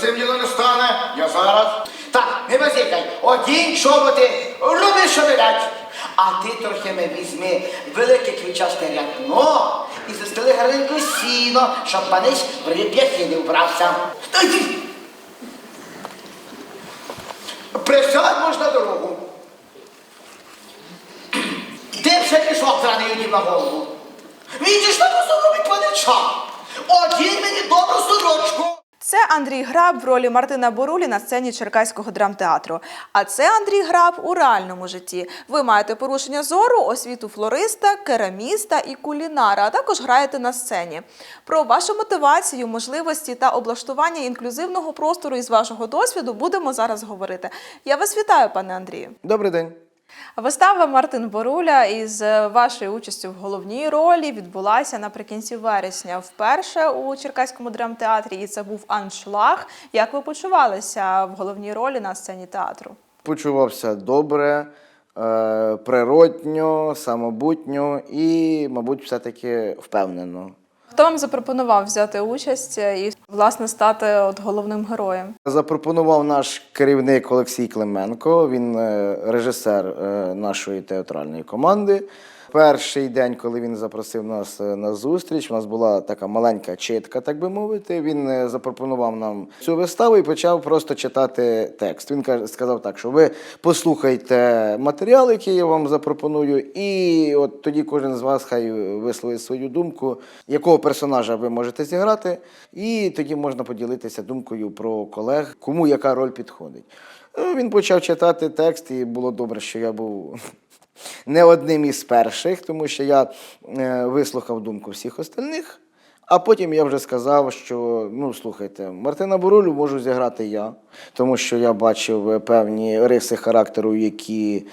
цим діло не стане. Я зараз. Так, не базікай. Одінь чоботи, роби, що велять. А ти трохи ми візьми велике квітчасте рядно і застели гарненько сіно, щоб панич в реп'яхи не вбрався. Стойте! Присядь можна дорогу. Де ще пішов зраною дів на голову? На косу робить панича. Одінь мені добру сорочку. Це Андрій Граб в ролі Мартина Борулі на сцені Черкаського драмтеатру. А це Андрій Граб у реальному житті. Ви маєте порушення зору, освіту флориста, кераміста і кулінара, а також граєте на сцені. Про вашу мотивацію, можливості та облаштування інклюзивного простору із вашого досвіду будемо зараз говорити. Я вас вітаю, пане Андрію. Добрий день. Вистава Мартин Боруля із е, вашою участю в головній ролі відбулася наприкінці вересня вперше у Черкаському драмтеатрі, і це був аншлаг. Як ви почувалися в головній ролі на сцені театру? Почувався добре, е, природньо, самобутньо і, мабуть, все-таки впевнено. Хто вам запропонував взяти участь і власне стати от головним героєм? Запропонував наш керівник Олексій Клименко, він е, режисер е, нашої театральної команди. Перший день, коли він запросив нас е, на зустріч, у нас була така маленька читка, так би мовити. Він е, запропонував нам цю виставу і почав просто читати текст. Він сказав так, що ви послухайте матеріал, який я вам запропоную, і от тоді кожен з вас хай висловить свою думку, якого персонажа ви можете зіграти, і тоді можна поділитися думкою про колег, кому яка роль підходить. Ну, Він почав читати текст, і було добре, що я був не одним із перших, тому що я е, вислухав думку всіх остальних. А потім я вже сказав, що ну слухайте, Мартина Борулю можу зіграти я, тому що я бачив е, певні риси характеру, які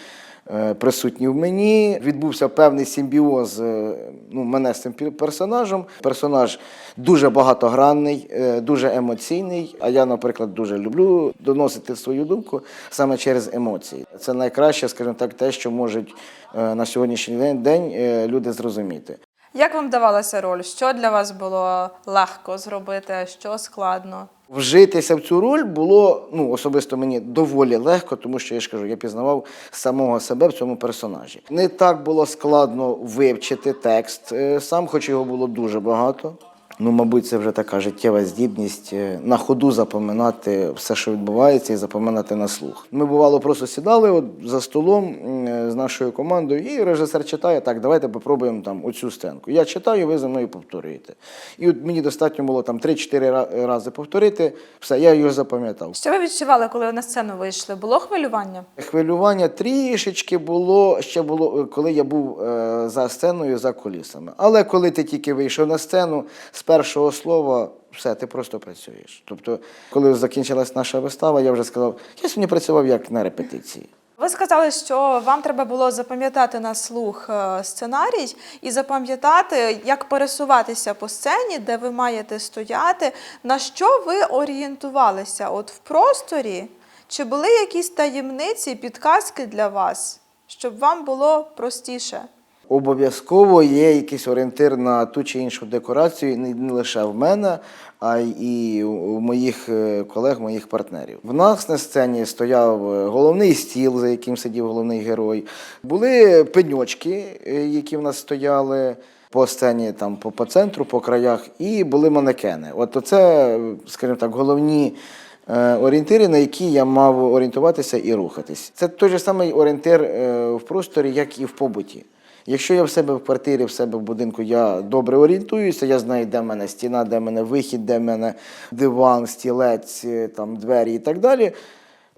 присутні в мені. Відбувся певний симбіоз е, ну, мене з цим персонажем. Персонаж дуже багатогранний, е, дуже емоційний. А я, наприклад, дуже люблю доносити свою думку саме через емоції. Це найкраще, скажімо так, те, що можуть е, на сьогоднішній день, е, люди зрозуміти. Як вам давалася роль? Що для вас було легко зробити, що складно? Вжитися в цю роль було ну особисто мені доволі легко, тому що я ж кажу, я пізнавав самого себе в цьому персонажі. Не так було складно вивчити текст е, сам, хоч його було дуже багато. Ну, мабуть, це вже така життєва здібність е, на ходу запоминати все, що відбувається, і запоминати на слух. Ми бувало просто сідали от за столом е, з нашою командою, і режисер читає так, давайте попробуємо там оцю сценку. Я читаю, ви за мною повторюєте. І от мені достатньо було там 3-4 рази повторити, все, я його запам'ятав. Що ви відчували, коли ви на сцену вийшли? Було хвилювання? Хвилювання трішечки було ще було, е, коли я був за сценою, за кулісами. Але коли ти тільки вийшов на сцену, першого слова все, ти просто працюєш. Тобто, коли закінчилась наша вистава, я вже сказав, я сьогодні працював як на репетиції. Ви сказали, що вам треба було запам'ятати на слух е, сценарій і запам'ятати, як пересуватися по сцені, де ви маєте стояти. На що ви орієнтувалися? От в просторі? Чи були якісь таємниці, підказки для вас, щоб вам було простіше? Обов'язково є якийсь орієнтир на ту чи іншу декорацію, не, лише в мене, а й у моїх е, колег, моїх партнерів. В нас на сцені стояв е, головний стіл, за яким сидів головний герой. Були пеньочки, е, які в нас стояли. По сцені, там по, по центру, по краях, і були манекени. От це, скажімо так, головні е, орієнтири, на які я мав орієнтуватися і рухатись. Це той же самий орієнтир е, в просторі, як і в побуті. Якщо я в себе в квартирі, в себе в будинку, я добре орієнтуюся, я знаю, де в мене стіна, де в мене вихід, де в мене диван, стілець, е, там, двері і так далі.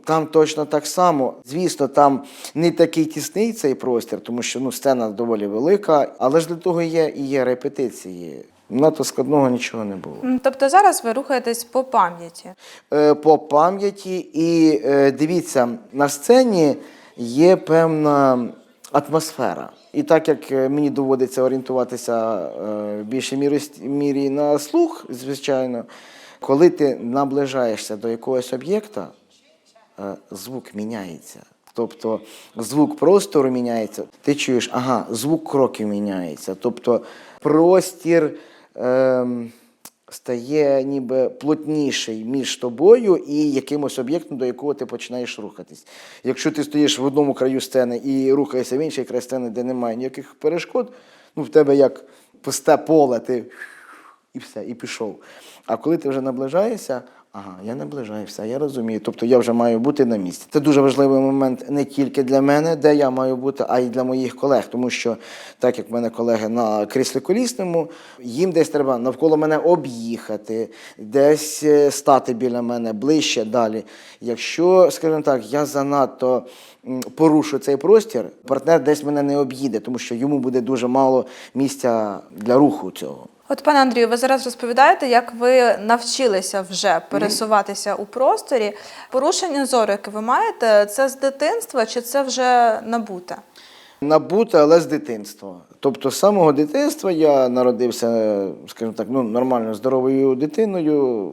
Там точно так само. Звісно, там не такий тісний цей простір, тому що ну, сцена доволі велика, але ж для того є і є репетиції. Надто складного нічого не було. Тобто зараз ви рухаєтесь по пам'яті. Е, По пам'яті, і е, дивіться, на сцені є певна атмосфера. І так як е, мені доводиться орієнтуватися е, в більшій мірі, на слух, звичайно, коли ти наближаєшся до якогось об'єкта, е, звук міняється. Тобто звук простору міняється. Ти чуєш, ага, звук кроків міняється. Тобто простір ем, стає ніби плотніший між тобою і якимось об'єктом, до якого ти починаєш рухатись. Якщо ти стоїш в одному краю сцени і рухаєшся в інший край сцени, де немає ніяких перешкод, ну в тебе як пусте поле, ти і все, і пішов. А коли ти вже наближаєшся, ага, я наближаюся, я розумію. Тобто я вже маю бути на місці. Це дуже важливий момент не тільки для мене, де я маю бути, а й для моїх колег. Тому що, так як в мене колеги на кріслі колісному, їм десь треба навколо мене об'їхати, десь е, стати біля мене ближче далі. Якщо, скажімо так, я занадто порушу цей простір, партнер десь мене не об'їде, тому що йому буде дуже мало місця для руху цього. От, пане Андрію, ви зараз розповідаєте, як ви навчилися вже пересуватися у просторі. Порушення зору, яке ви маєте, це з дитинства чи це вже набуте? Набуте, але з дитинства. Тобто, з самого дитинства я народився, скажімо так, ну, нормально здоровою дитиною.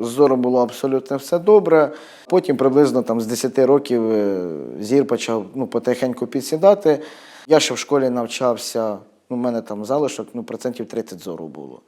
З зором було абсолютно все добре. Потім приблизно там, з 10 років е, зір почав ну, потихеньку підсідати. Я ще в школі навчався, ну, у мене там залишок ну, процентів 30 зору було.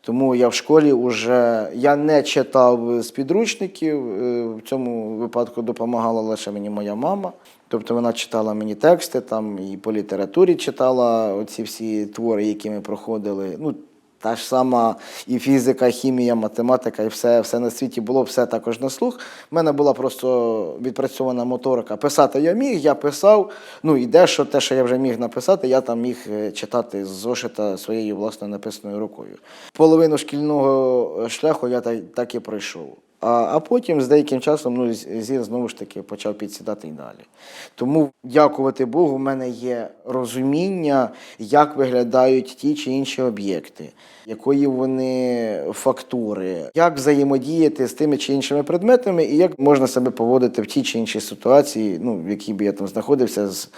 Тому я в школі вже я не читав з підручників. е, В цьому випадку допомагала лише мені моя мама. Тобто вона читала мені тексти, там і по літературі читала оці всі твори, які ми проходили. Ну, та ж сама і фізика, хімія, математика, і все, все на світі було, все також на слух. У мене була просто відпрацьована моторика. Писати я міг, я писав. Ну і дещо, те, що я вже міг написати, я там міг е, читати з зошита своєю власною написаною рукою. Половину шкільного е, шляху я так, так і пройшов. А, а потім з деяким часом ну, зір знову ж таки почав підсідати і далі. Тому, дякувати Богу, в мене є розуміння, як виглядають ті чи інші об'єкти, якої вони фактури, як взаємодіяти з тими чи іншими предметами, і як можна себе поводити в тій чи іншій ситуації, ну, в якій би я там знаходився з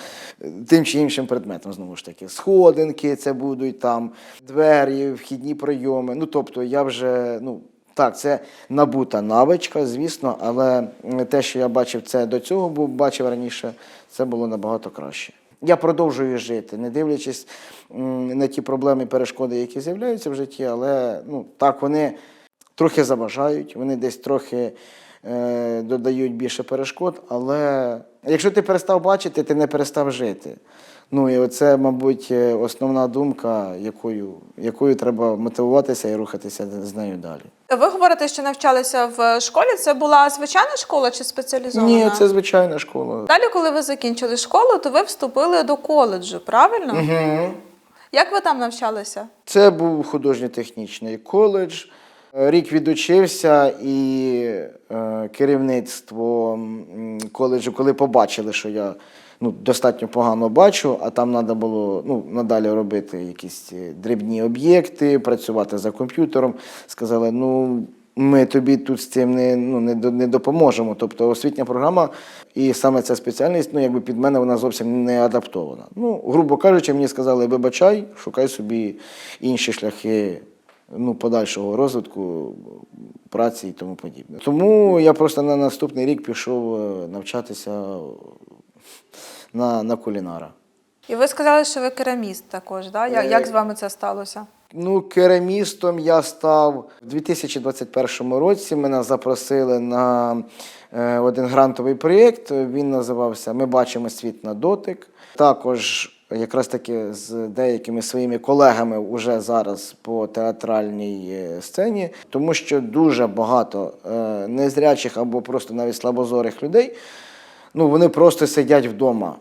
тим чи іншим предметом, знову ж таки. Сходинки це будуть там, двері, вхідні прийоми. Ну, тобто, я вже, ну. Так, це набута навичка, звісно, але те, що я бачив це до цього, був бачив раніше, це було набагато краще. Я продовжую жити, не дивлячись на ті проблеми і перешкоди, які з'являються в житті, але ну, так, вони трохи заважають, вони десь трохи е, додають більше перешкод, але якщо ти перестав бачити, ти не перестав жити. Ну і оце, мабуть, е, основна думка, якою, якою треба мотивуватися і рухатися з нею далі. Ви говорите, що навчалися в школі. Це була звичайна школа чи спеціалізована? Ні, це звичайна школа. Далі, коли ви закінчили школу, то ви вступили до коледжу, правильно? Угу. Як ви там навчалися? Це був художньо-технічний коледж. Рік відучився, і е, керівництво коледжу, коли побачили, що я ну, достатньо погано бачу, а там треба було ну, надалі робити якісь е, дрібні об'єкти, працювати за комп'ютером, сказали, ну. Ми тобі тут з цим не, ну, не, не допоможемо. Тобто освітня програма і саме ця спеціальність, ну якби під мене вона зовсім не адаптована. Ну, грубо кажучи, мені сказали, вибачай, шукай собі інші шляхи ну, подальшого розвитку, праці і тому подібне. Тому я просто на наступний рік пішов е, навчатися на, на кулінара. І ви сказали, що ви кераміст також, да? Як, Е, як з вами це сталося? Ну, керамістом я став у 2021 році. Мене запросили на е, один грантовий проєкт. Він називався Ми бачимо світ на дотик. Також якраз таки з деякими своїми колегами уже зараз по театральній е, сцені, тому що дуже багато е, незрячих або просто навіть слабозорих людей. Ну, вони просто сидять вдома.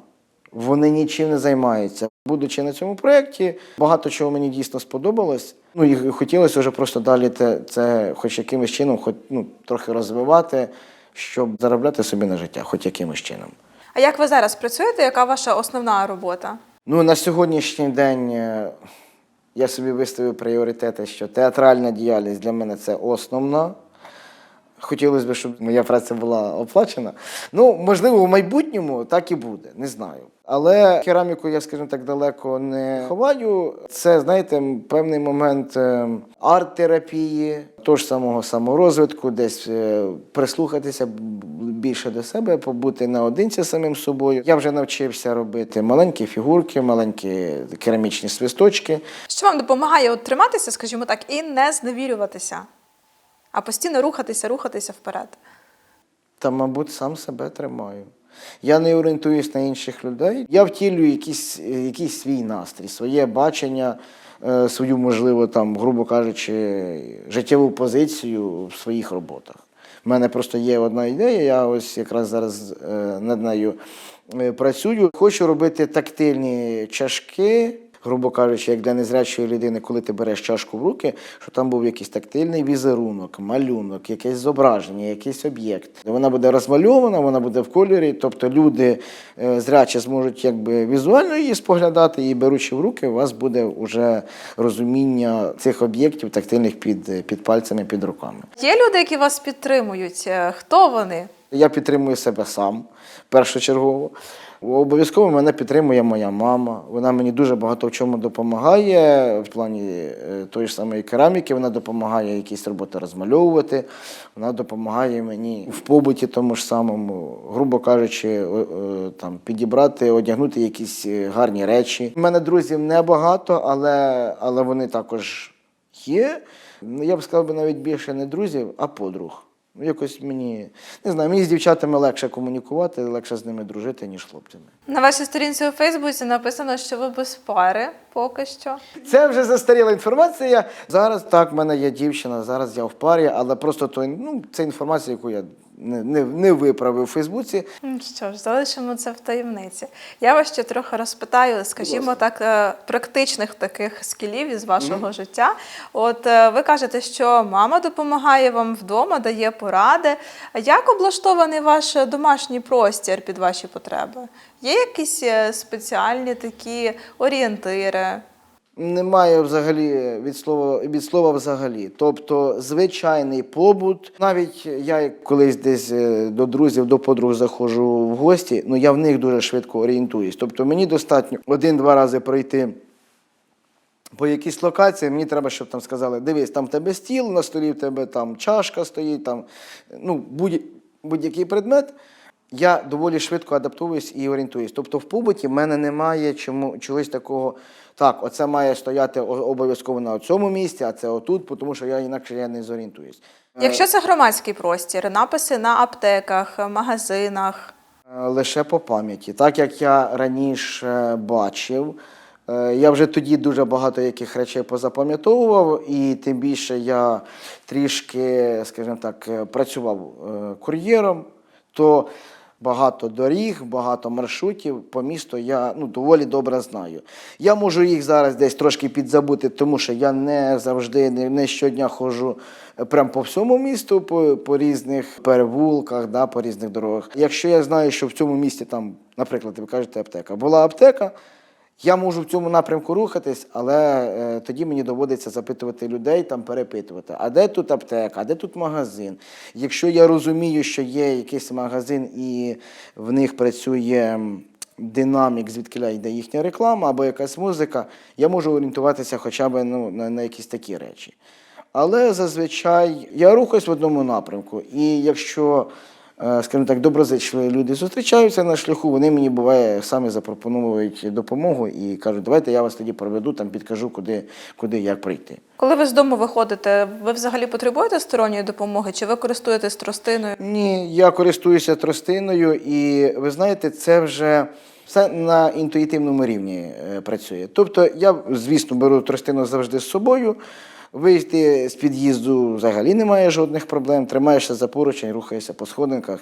Вони нічим не займаються. Будучи на цьому проєкті, багато чого мені дійсно сподобалось. Ну і хотілося вже просто далі це, це хоч якимось чином, хоч ну, трохи розвивати, щоб заробляти собі на життя, хоч якимось чином. А як ви зараз працюєте? Яка ваша основна робота? Ну, на сьогоднішній день е, я собі виставив пріоритети, що театральна діяльність для мене це основна. Хотілося б, щоб моя праця була оплачена. Ну, можливо, в майбутньому так і буде, не знаю. Але кераміку я, скажімо так, далеко не ховаю. Це, знаєте, певний момент е, арт-терапії, того ж самого саморозвитку, десь е, прислухатися більше до себе, побути наодинці з самим собою. Я вже навчився робити маленькі фігурки, маленькі керамічні свисточки. Що вам допомагає от триматися, скажімо так, і не зневірюватися, а постійно рухатися, рухатися вперед? Та, мабуть, сам себе тримаю. Я не орієнтуюсь на інших людей. Я втілюю якийсь, е, якийсь свій настрій, своє бачення, е, свою, можливо, там, грубо кажучи, життєву позицію в своїх роботах. У мене просто є одна ідея, я ось якраз зараз е, над нею працюю. Хочу робити тактильні чашки. Грубо кажучи, як для незрячої людини, коли ти береш чашку в руки, що там був якийсь тактильний візерунок, малюнок, якесь зображення, якийсь об'єкт. Вона буде розмальована, вона буде в кольорі, тобто люди е, зрячі зможуть якби візуально її споглядати, і беручи в руки, у вас буде вже розуміння цих об'єктів тактильних під, під пальцями, під руками. Є люди, які вас підтримують. Е, Хто вони? Я підтримую себе сам першочергово. Обов'язково мене підтримує моя мама. Вона мені дуже багато в чому допомагає в плані е, тої ж самої кераміки. Вона допомагає якісь роботи розмальовувати. Вона допомагає мені в побуті тому ж самому, грубо кажучи, там підібрати, одягнути якісь е, гарні речі. У мене друзів небагато, але, але вони також є. Я б сказав би навіть більше не друзів, а подруг. Ну, якось мені не знаю, мені з дівчатами легше комунікувати, легше з ними дружити, ніж хлопцями. На вашій сторінці у Фейсбуці написано, що ви без пари поки що. Це вже застаріла інформація. Зараз так, в мене є дівчина, зараз я в парі, але просто то, ну, це інформація, яку я не, не, не виправив у Фейсбуці. Ну Що ж, залишимо це в таємниці. Я вас ще трохи розпитаю, скажімо так, е, практичних таких скілів із вашого життя. От е, ви кажете, що мама допомагає вам вдома, дає поради. Як облаштований ваш домашній простір під ваші потреби? Є якісь е, спеціальні такі орієнтири? Немає взагалі від слова від слова взагалі. Тобто звичайний побут. Навіть я колись десь е, до друзів, до подруг заходжу в гості, ну я в них дуже швидко орієнтуюсь. Тобто мені достатньо один-два рази пройти. По якійсь локації мені треба, щоб там сказали, дивись, там в тебе стіл, на столі в тебе там чашка стоїть, там ну, будь- будь-який предмет. Я доволі швидко адаптуюсь і орієнтуюсь. Тобто в побуті в мене немає чому, чогось такого. Так, оце має стояти обов'язково на цьому місці, а це отут, тому що я інакше я не зорієнтуюсь. Якщо це громадський простір, написи на аптеках, магазинах. Е, Лише по пам'яті. Так як я раніше бачив, е, я вже тоді дуже багато яких речей позапам'ятовував, і тим більше я трішки, скажімо так, е, працював е, кур'єром, то багато доріг, багато маршрутів по місту я ну, доволі добре знаю. Я можу їх зараз десь трошки підзабути, тому що я не завжди, не, не щодня ходжу е, прям по всьому місту, по, по різних перевулках, да, по різних дорогах. Якщо я знаю, що в цьому місті там, наприклад, ви кажете аптека, була аптека. Я можу в цьому напрямку рухатись, але е, тоді мені доводиться запитувати людей, там перепитувати, а де тут аптека, а де тут магазин. Якщо я розумію, що є якийсь магазин і в них працює динамік, звідки йде їхня реклама або якась музика, я можу орієнтуватися хоча б ну, на, на якісь такі речі. Але зазвичай я рухаюсь в одному напрямку. І якщо, скажімо так, доброзичливі люди зустрічаються на шляху, вони мені буває самі запропонують допомогу і кажуть, давайте я вас тоді проведу, там підкажу, куди, куди як прийти. Коли ви з дому виходите, ви взагалі потребуєте сторонньої допомоги, чи ви користуєтесь тростиною? Ні, я користуюся тростиною, і ви знаєте, це вже все на інтуїтивному рівні е, працює. Тобто я, звісно, беру тростину завжди з собою. Вийти з під'їзду взагалі немає жодних проблем. Тримаєшся за поручень, рухаєшся по сходинках.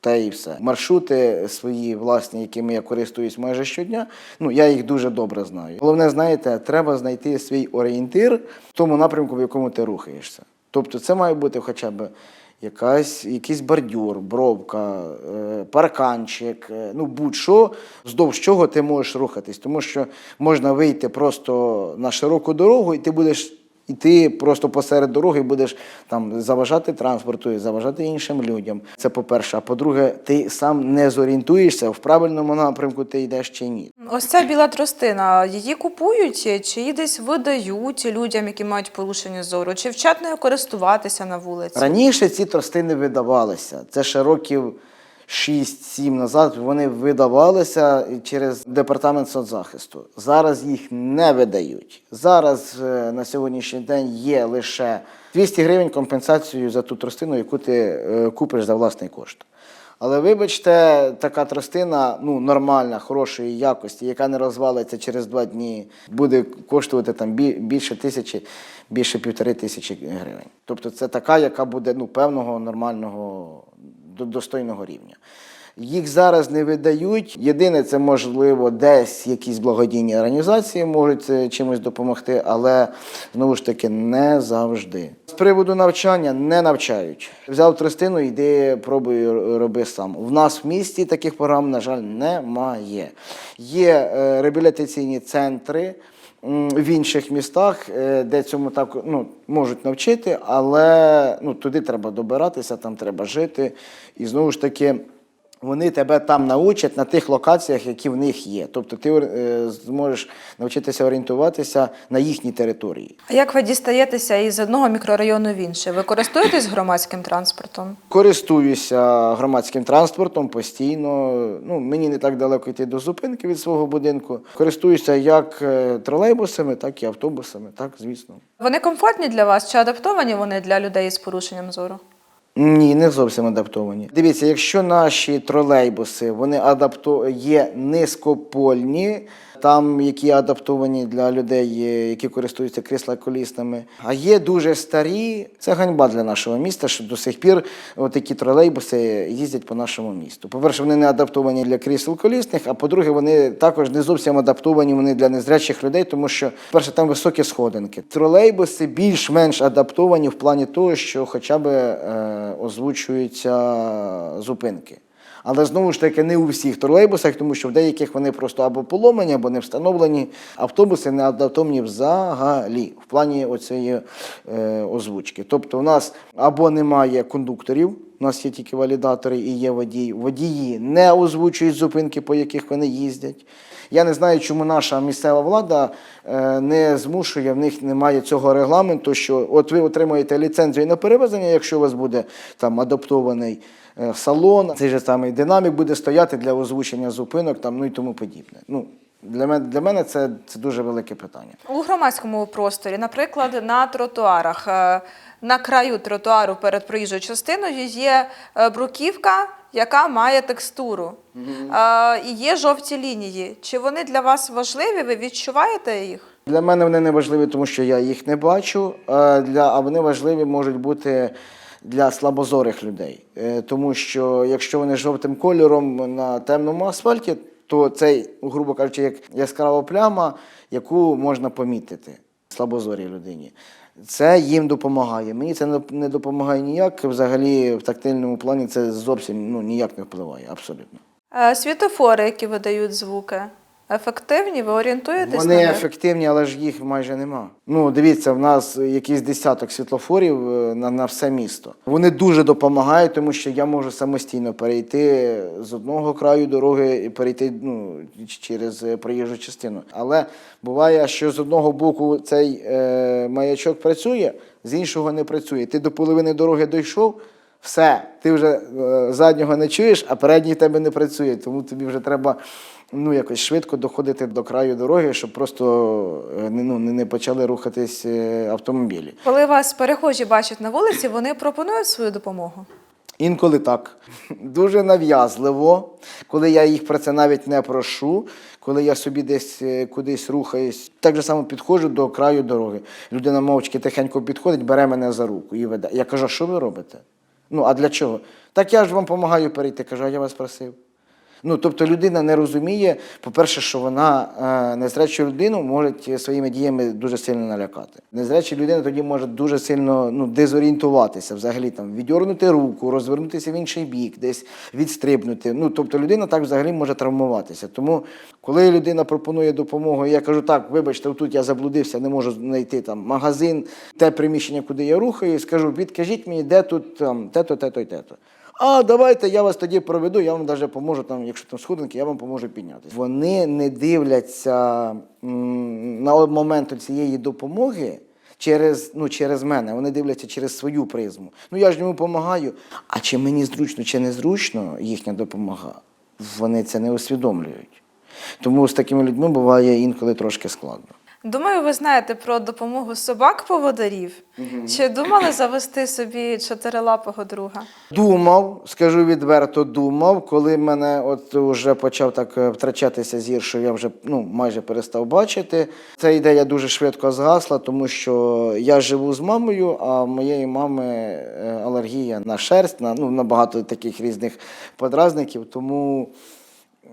Та і все. Маршрути свої власні, якими я користуюсь майже щодня, ну я їх дуже добре знаю. Головне, знаєте, треба знайти свій орієнтир в тому напрямку, в якому ти рухаєшся. Тобто, це має бути хоча б якась, якийсь бордюр, бровка, е, парканчик, е, ну будь-що, вздовж чого ти можеш рухатись. Тому що можна вийти просто на широку дорогу, і ти будеш. І ти просто посеред дороги будеш там заважати транспорту, і заважати іншим людям. Це по-перше. А по-друге, ти сам не зорієнтуєшся, в правильному напрямку ти йдеш чи ні. Ось ця біла тростина, її купують, чи її десь видають людям, які мають порушення зору, чи вчать нею користуватися на вулиці? Раніше ці тростини видавалися. Це ще років 6-7 назад вони видавалися через департамент соцзахисту. Зараз їх не видають. Зараз е, на сьогоднішній день є лише 200 гривень компенсацією за ту тростину, яку ти е, купиш за власний кошт. Але вибачте, така тростина ну, нормальна, хорошої якості, яка не розвалиться через два дні, буде коштувати там більше тисячі, більше півтори тисячі гривень. Тобто це така, яка буде ну, певного нормального до- достойного рівня. Їх зараз не видають. Єдине, це можливо десь якісь благодійні організації можуть е, чимось допомогти, але знову ж таки не завжди. З приводу навчання не навчають. Взяв тростину, йди, пробуй роби сам. В нас в місті таких програм, на жаль, немає. Є е, реабілітаційні центри. В інших містах, е, де цьому так ну, можуть навчити, але ну, туди треба добиратися, там треба жити. І знову ж таки, вони тебе там научать на тих локаціях, які в них є. Тобто ти е, зможеш навчитися орієнтуватися на їхній території. А як ви дістаєтеся із одного мікрорайону в інший? Ви користуєтесь громадським транспортом? Користуюся громадським транспортом постійно. Ну, мені не так далеко йти до зупинки від свого будинку. Користуюся як е, тролейбусами, так і автобусами. Так, звісно. Вони комфортні для вас чи адаптовані вони для людей з порушенням зору? Ні, не зовсім адаптовані. Дивіться, якщо наші тролейбуси вони адапто... є низькопольні, там які адаптовані для людей, е, які користуються крісла колісними, а є дуже старі. Це ганьба для нашого міста, що до сих пір такі тролейбуси їздять по нашому місту. По-перше, вони не адаптовані для крісел колісних, а по-друге, вони також не зовсім адаптовані вони для незрячих людей, тому що, перше, там високі сходинки. Тролейбуси більш-менш адаптовані в плані того, що хоча б е, озвучуються зупинки. Але знову ж таки не у всіх тролейбусах, тому що в деяких вони просто або поломані, або не встановлені. Автобуси не адаптовані взагалі в плані оцієї е, озвучки. Тобто, у нас або немає кондукторів, у нас є тільки валідатори і є водії. Водії не озвучують зупинки, по яких вони їздять. Я не знаю, чому наша місцева влада е, не змушує, в них немає цього регламенту, що от ви отримуєте ліцензію на перевезення, якщо у вас буде там адаптований е, салон, цей же самий динамік буде стояти для озвучення зупинок, там, ну і тому подібне. Ну, для мене, для мене це, це дуже велике питання. У громадському просторі, наприклад, на тротуарах, е, на краю тротуару перед проїжджою частиною є е, бруківка, яка має текстуру. Е, І є жовті лінії. Чи вони для вас важливі? Ви відчуваєте їх? Для мене вони не важливі, тому що я їх не бачу. е, Для, а вони важливі можуть бути для слабозорих людей. Тому що якщо вони жовтим кольором на темному асфальті, то це, грубо кажучи, як яскрава пляма, яку можна помітити слабозорій людині. Це їм допомагає. Мені це не- допомагає ніяк. Взагалі, в тактильному плані це зовсім ну, ніяк не впливає, абсолютно. А Світофори, які видають звуки, ефективні? Ви орієнтуєтесь Вони на них? ефективні, але ж їх майже нема. Ну, дивіться, в нас якийсь десяток світлофорів е, на, на все місто. Вони дуже допомагають, тому що я можу самостійно перейти з одного краю дороги і перейти ну, через е, проїжджу частину. Але буває, що з одного боку цей е, маячок працює, з іншого не працює. Ти до половини дороги дійшов. Все, ти вже е, заднього не чуєш, а передній тебе не працює. Тому тобі вже треба ну, якось швидко доходити до краю дороги, щоб просто е, ну, не, не почали рухатись е, автомобілі. Коли вас перехожі бачать на вулиці, вони пропонують свою допомогу. Інколи так. Дуже нав'язливо, коли я їх про це навіть не прошу, коли я собі десь е, кудись рухаюсь, так же само підходжу до краю дороги. Людина мовчки тихенько підходить, бере мене за руку і веде. Я кажу, що ви робите? Ну, а для чого? Так я ж вам допомагаю перейти. Кажу, а я вас просив. Ну, тобто людина не розуміє, по-перше, що вона е, незрячу людину може своїми діями дуже сильно налякати. Незряча людина тоді може дуже сильно ну, дезорієнтуватися, взагалі там віддернути руку, розвернутися в інший бік, десь відстрибнути. Ну, тобто людина так взагалі може травмуватися. Тому, коли людина пропонує допомогу, я кажу, так, вибачте, тут я заблудився, не можу знайти там магазин, те приміщення, куди я рухаюсь, скажу, підкажіть мені, де тут там те-то, те-то і те-то. А давайте я вас тоді проведу, я вам навіть поможу, там, якщо там сходинки, я вам поможу піднятися. Вони не дивляться на момент цієї допомоги через, ну, через мене, вони дивляться через свою призму. Ну я ж йому допомагаю. А чи мені зручно, чи незручно їхня допомога, вони це не усвідомлюють. Тому з такими людьми буває інколи трошки складно. Думаю, ви знаєте про допомогу собак-поводарів. Чи думали завести собі чотирилапого друга? Думав, скажу відверто, думав, коли мене от вже почав так е, втрачатися зір, що я вже ну, майже перестав бачити. Ця ідея дуже швидко згасла, тому що я живу з мамою, а в моєї мами е, алергія на шерсть, на, ну, на багато таких різних подразників. Тому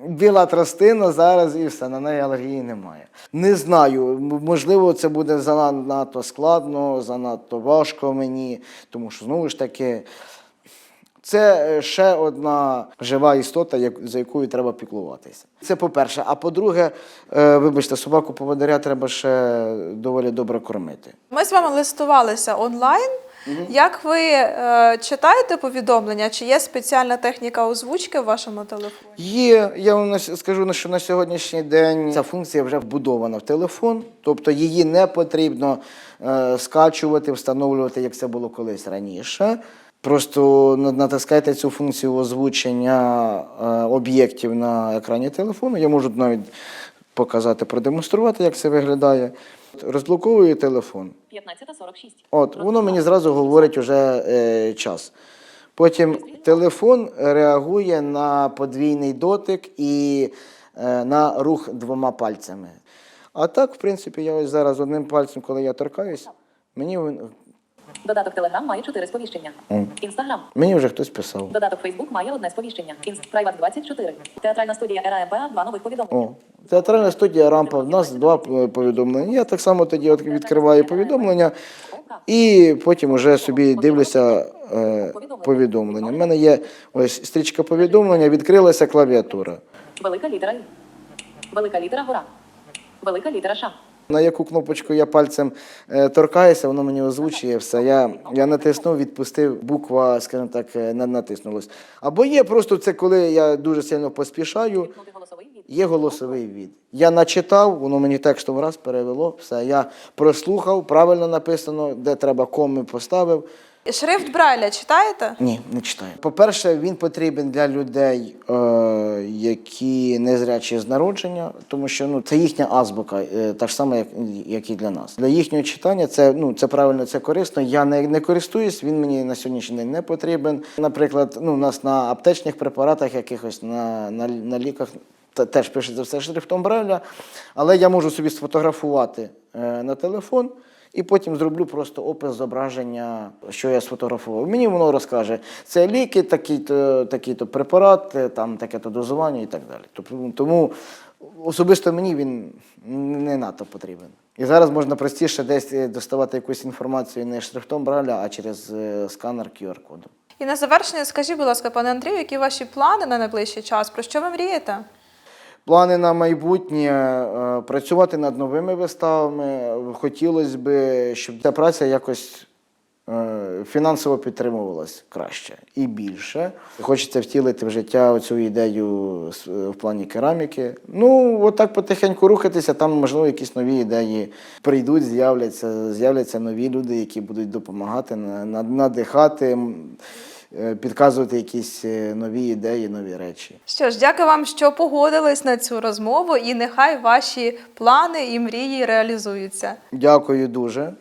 біла тростина зараз і все, на неї алергії немає. Не знаю, можливо, це буде занадто складно, занадто важко мені, тому що знову ж таки. Це е, ще одна жива істота, за якою треба піклуватися. Це по-перше. А по-друге, е, вибачте, собаку поводаря треба ще доволі добре кормити. Ми з вами листувалися онлайн. Як ви е, читаєте повідомлення? Чи є спеціальна техніка озвучки в вашому телефоні? Є, я вам скажу, що на сьогоднішній день ця функція вже вбудована в телефон, тобто її не потрібно е, скачувати, встановлювати, як це було колись раніше. Просто натискайте цю функцію озвучення е, об'єктів на екрані телефону. Я можу навіть показати, продемонструвати, як це виглядає. Розблоковую телефон. 15.46. От, воно мені зразу говорить уже е, час. Потім телефон реагує на подвійний дотик і е, на рух двома пальцями. А так, в принципі, я ось зараз одним пальцем, коли я торкаюсь, мені, він- Додаток Telegram має 4 сповіщення. Інстаграм. мені вже хтось писав. Додаток Facebook має одне сповіщення. Інст Приват 24. Театральна студія РАМП два нових повідомлень. О, театральна студія Рампа. В нас два е, повідомлення. Я так само тоді відкриваю повідомлення і потім уже собі дивлюся е, повідомлення. У мене є ось стрічка повідомлення, відкрилася клавіатура. Велика літера «І». Велика літера гора. Велика літера Ш. На яку кнопочку я пальцем е, торкаюся, воно мені озвучує все. Я, я натиснув, відпустив, буква, скажімо так, не натиснулась. Або є просто це, коли я дуже сильно поспішаю. Є голосовий від. Я начитав, воно мені текстом раз перевело, все. Я прослухав, правильно написано, де треба коми поставив. Шрифт Брайля читаєте? Ні, не читаю. По-перше, він потрібен для людей, е, які незрячі з народження, тому що ну, це їхня азбука, е, та ж сама, як, як і для нас. Для їхнього читання це, ну, це правильно, це корисно. Я не, не користуюсь, він мені на сьогоднішній день не потрібен. Наприклад, ну, у нас на аптечних препаратах, якихось на, на, на ліках. Теж пишеться все шрифтом Брайля, але я можу собі сфотографувати е, на телефон і потім зроблю просто опис зображення, що я сфотографував. Мені воно розкаже, це ліки, такий-то, такий-то препарат, е, там таке-то дозування і так далі. Тому особисто мені він не надто потрібен. І зараз можна простіше десь е, доставати якусь інформацію не шрифтом Браля, а через сканер QR-коду. І на завершення скажіть, будь ласка, пане Андрію, які ваші плани на найближчий час? Про що ви мрієте? Плани на майбутнє е, працювати над новими виставами. Хотілося б, щоб ця праця якось е, фінансово підтримувалась краще і більше. Хочеться втілити в життя цю ідею в плані кераміки. Ну, отак потихеньку рухатися, там, можливо, якісь нові ідеї прийдуть, з'являться, з'являться нові люди, які будуть допомагати, на- на- надихати, е, підказувати якісь е, нові ідеї, нові речі. Що ж, дякую вам, що погодились на цю розмову, і нехай ваші плани і мрії реалізуються. Дякую дуже.